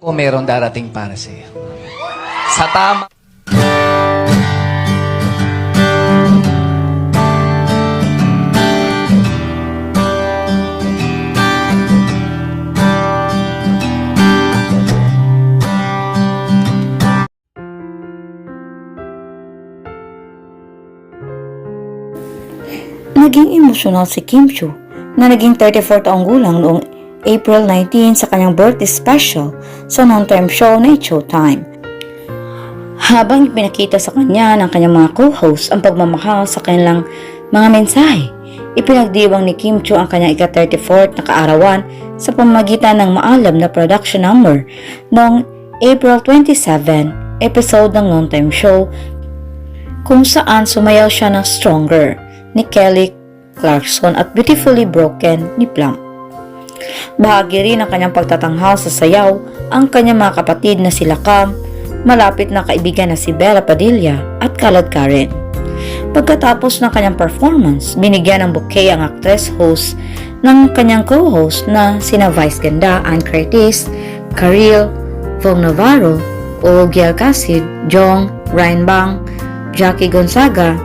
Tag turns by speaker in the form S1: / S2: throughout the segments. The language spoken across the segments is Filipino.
S1: ko meron darating para sa iyo. Sa tama...
S2: Naging emosyonal si Kim Chu na naging 34 taong gulang noong April 19 sa kanyang birthday special sa non-time show na Showtime. Habang ipinakita sa kanya ng kanyang mga co-host ang pagmamahal sa kanilang mga mensahe, ipinagdiwang ni Kim Chu ang kanyang ika-34 na kaarawan sa pamamagitan ng maalam na production number noong April 27 episode ng non-time show kung saan sumayaw siya ng Stronger ni Kelly Clarkson at Beautifully Broken ni Plum. Bahagi rin ng kanyang pagtatanghal sa sayaw ang kanyang mga kapatid na sila Cam, malapit na kaibigan na si Bella Padilla at Kalad Karen. Pagkatapos ng kanyang performance, binigyan ng bouquet ang actress host ng kanyang co-host na sina Vice Ganda, Ann Curtis, Karil, Vong Navarro, Ogiel Casid, Jong, Ryan Bang, Jackie Gonzaga,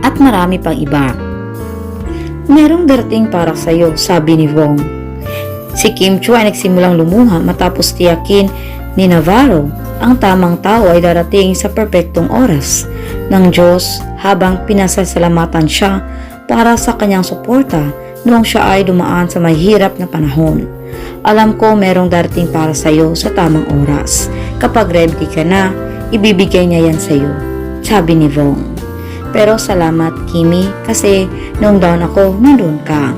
S2: at marami pang iba. Merong darating para sa iyo, sabi ni Wong. Si Kim Chu ay nagsimulang lumuha matapos tiyakin ni Navarro ang tamang tao ay darating sa perpektong oras ng Diyos habang pinasasalamatan siya para sa kanyang suporta noong siya ay dumaan sa mahirap na panahon. Alam ko merong darating para sa iyo sa tamang oras. Kapag ready ka na, ibibigay niya yan sa iyo, sabi ni Wong. Pero salamat Kimi kasi nung down ako, nandun ka.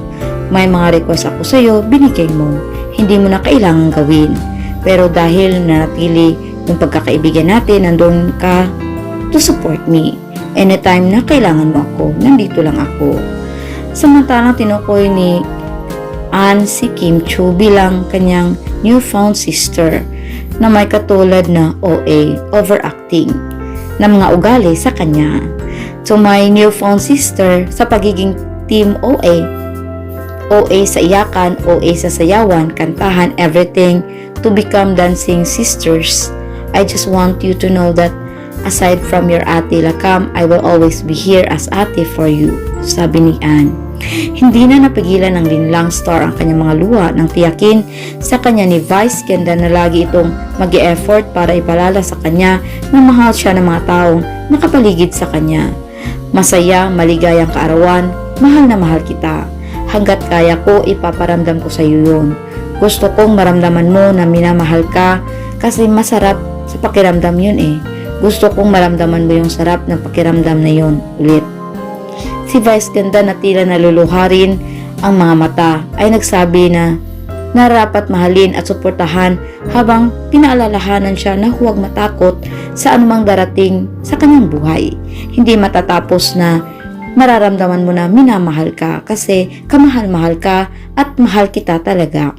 S2: May mga request ako sa'yo, binigay mo. Hindi mo na kailangan gawin. Pero dahil nanatili yung pagkakaibigan natin, nandun ka to support me. Anytime na kailangan mo ako, nandito lang ako. Samantalang tinukoy ni Ann si Kim Chu bilang kanyang newfound sister na may katulad na OA, overacting, na mga ugali sa kanya. To my newfound sister sa pagiging team OA, OA sa iyakan, OA sa sayawan, kantahan, everything to become dancing sisters. I just want you to know that aside from your ate Lakam, I will always be here as ate for you, sabi ni Anne. Hindi na napigilan ng linlang star ang kanyang mga luha nang tiyakin sa kanya ni Vice Ganda na lagi itong mag effort para ipalala sa kanya na mahal siya ng mga taong nakapaligid sa kanya. Masaya, maligayang kaarawan, mahal na mahal kita. Hanggat kaya ko, ipaparamdam ko sa iyo yun. Gusto kong maramdaman mo na minamahal ka kasi masarap sa pakiramdam yun eh. Gusto kong maramdaman mo yung sarap ng pakiramdam na yun ulit. Si Vice Ganda na tila naluluha rin ang mga mata ay nagsabi na narapat mahalin at suportahan habang pinaalalahanan siya na huwag matakot sa anumang darating sa kanyang buhay. Hindi matatapos na mararamdaman mo na minamahal ka kasi kamahal-mahal ka at mahal kita talaga.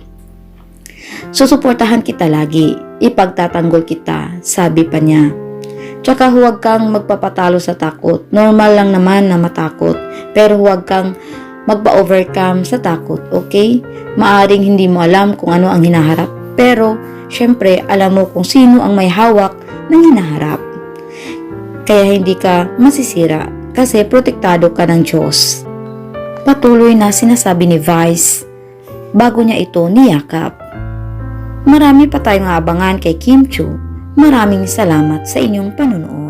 S2: Susuportahan kita lagi, ipagtatanggol kita, sabi pa niya. Tsaka huwag kang magpapatalo sa takot. Normal lang naman na matakot. Pero huwag kang magpa-overcome sa takot, okay? Maaring hindi mo alam kung ano ang hinaharap. Pero, syempre, alam mo kung sino ang may hawak ng hinaharap. Kaya hindi ka masisira kasi protektado ka ng Diyos. Patuloy na sinasabi ni Vice bago niya ito niyakap. Marami pa tayong aabangan kay Kim Chu Maraming salamat sa inyong panonood.